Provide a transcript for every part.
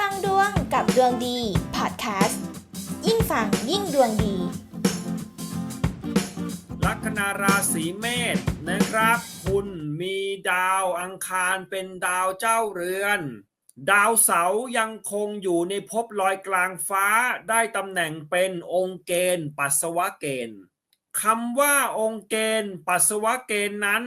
ฟังดวงกับดวงดีพอดแคสต์ยิ่งฟังยิ่งดวงดี ลัคนาราศีเมษนะครับ คุณมีดาวอังคารเป็นดาวเจ้าเรือน ดาวเสาร์ยังคงอยู่ในภพลอยกลางฟ้าได้ตำแหน่งเป็นองค์เกณฑ์ ปัสสาวะเกณฑ์คำว่าองค์เกณฑ์ปัสสาวะเกณฑ์นั้น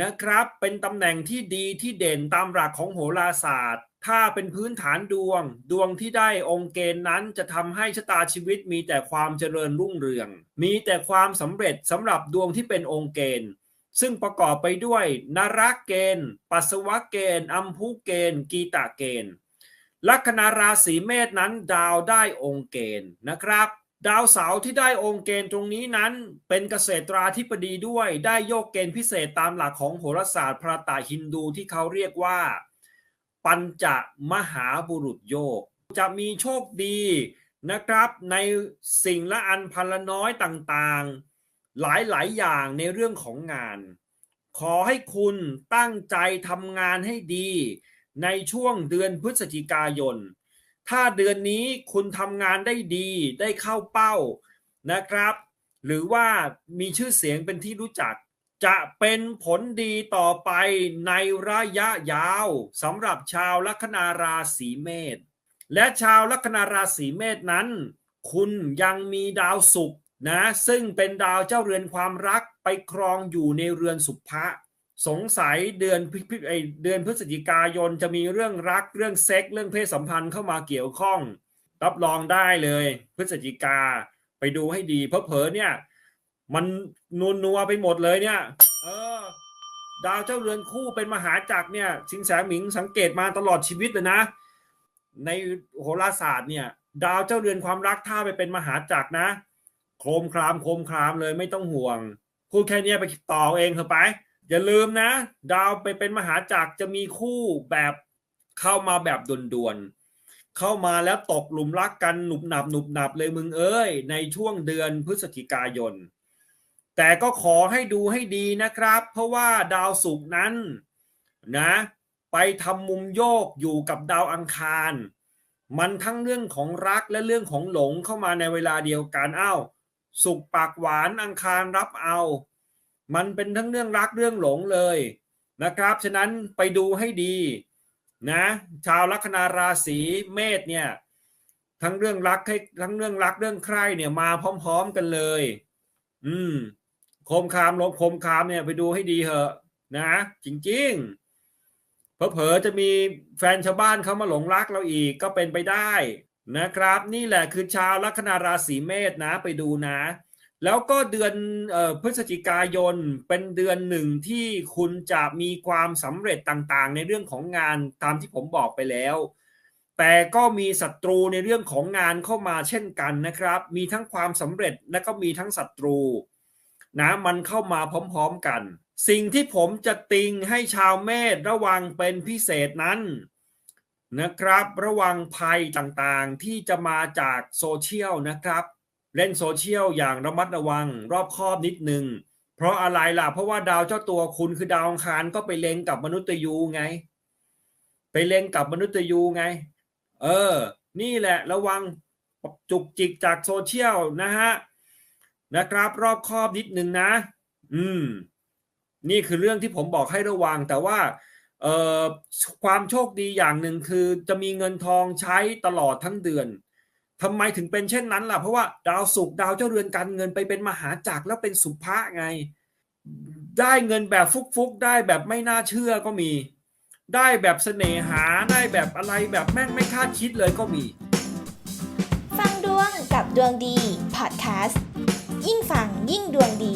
นะครับเป็นตำแหน่งที่ดีที่เด่นตามหลักของโหราศาสตร์ ถ้าเป็นพื้นฐานดวง ดวงที่ได้องค์เกณฑ์นั้นจะทำให้ชะตาชีวิตมีแต่ความเจริญรุ่งเรือง มีแต่ความสำเร็จสำหรับดวงที่เป็นองค์เกณฑ์ ซึ่งประกอบไปด้วยนรักเกณฑ์ ปัสสวะเกณฑ์ อัมพุเกณฑ์ กีตาเกณฑ์ ลัคนาราศีเมษนั้นดาวได้องค์เกณฑ์นะครับ ดาวเสาร์ที่ได้องค์เกณฑ์ตรงนี้นั้น เป็นเกษตราธิบดีด้วยได้โยกเกณฑ์พิเศษตามหลักของโหราศาสตร์พระตาฮินดูที่เขาเรียกว่า ปัญจมหาบุรุษโยก จะมีโชคดีนะครับในสิ่งละอันพันละน้อยต่างๆ หลายๆอย่างในเรื่องของงาน ขอให้คุณตั้งใจทำงานให้ดี ในช่วงเดือนพฤศจิกายน ถ้าเดือนนี้คุณทำงานได้ดีได้เข้าเป้านะครับ หรือว่ามีชื่อเสียงเป็นที่รู้จัก จะเป็นผลดีต่อไปในระยะยาวสำหรับชาวลัคนาราศีเมษและชาวลัคนาราศีเมษนั้น คุณยังมีดาวศุกร์นะซึ่งเป็นดาวเจ้าเรือนความรักไปครองอยู่ในเรือนสุภะสงสัยเดือนพฤพฤไอเดือนพฤศจิกายนจะมีเรื่องรักเรื่องเซ็กเรื่องเพศสัมพันธ์เข้ามาเกี่ยวข้อง รับรองได้เลย พฤศจิกาไปดูให้ดีเพราะเผลอเนี่ย มันนัวนัวไปหมดเลยเนี่ย เออ ดาวเจ้าเรือนคู่เป็นมหาจักรเนี่ย สิงแสหมิงสังเกตมาตลอดชีวิตเลยนะ ในโหราศาสตร์เนี่ย ดาวเจ้าเรือนความรักถ้าไปเป็นมหาจักรนะ โครมครามโครมครามเลยไม่ต้องห่วง พูดแค่นี้ไปต่อเองเถอะไป อย่าลืมนะ ดาวไปเป็นมหาจักรจะมีคู่แบบเข้ามาแบบด่วนๆ เข้ามาแล้วตกหลุมรักกันหนุบหนับหนุบหนับเลยมึงเอ้ย ในช่วงเดือนพฤศจิกายน แต่ก็ขอให้ดูให้ดีนะครับ เพราะว่าดาวศุกร์นั้นนะไปทำมุมโยกอยู่กับดาวอังคาร มันทั้งเรื่องของรักและเรื่องของหลงเข้ามาในเวลาเดียวกันอ้าวสุกปากหวานอังคารรับเอา มันเป็นทั้งเรื่องรักเรื่องหลงเลยนะครับ ฉะนั้นไปดูให้ดีนะชาวลัคนาราศีเมษเนี่ยทั้งเรื่องรักให้ทั้งเรื่องรักเรื่องใคร่เนี่ยมาพร้อม ๆกันเลย อืม โคมคามลบโคมคามเนี่ยไปดูให้ดีเหอะนะ จริงๆเผลอๆจะมีแฟนชาวบ้านเขามาหลงรักเราอีกก็เป็นไปได้นะครับ นี่แหละคือชาวลัคนาราศีเมษนะไปดูนะ แล้วก็เดือนออพฤศจิกายนเป็นเดือนหนึ่งที่คุณจะมีความสำเร็จต่างๆ ในเรื่องของงานตามที่ผมบอกไปแล้วแต่ก็มีศัตรูในเรื่องของงานเข้ามาเช่นกันนะครับ มีทั้งความสำเร็จและก็มีทั้งศัตรู นะมันเข้ามาพร้อมๆกัน สิ่งที่ผมจะติงให้ชาวเมษระวังเป็นพิเศษนั้นนะครับ ระวังภัยต่างๆที่จะมาจากโซเชียลนะครับ เล่นโซเชียลอย่างระมัดระวังรอบคอบนิดนึง เพราะอะไรล่ะ เพราะว่าดาวเจ้าตัวคุณคือดาวอังคารก็ไปเลงกับมนุษย์ยูไง ไปเลงกับมนุษย์ยูไง เออ นี่แหละระวังจุกจิกจากโซเชียลนะฮะ นะครับ รอบคอบนิดนึงนะ อืม นี่คือเรื่องที่ผมบอกให้ระวัง แต่ว่าเอ่อความโชคดีอย่างหนึ่งคือจะมีเงินทองใช้ตลอดทั้งเดือนทำไมถึงเป็นเช่นนั้นล่ะ เพราะว่าดาวศุกดาวเจ้าเรือนการเงินไปเป็นมหาจักรแล้วเป็นสุภะไง ได้เงินแบบฟุกๆ ได้แบบไม่น่าเชื่อก็มี ได้แบบเสน่หาได้แบบอะไรแบบแม่งไม่คาดคิดเลยก็มี ฟังดวงกับดวงดีพอดแคสต์ ยิ่งฟังยิ่งดวงดี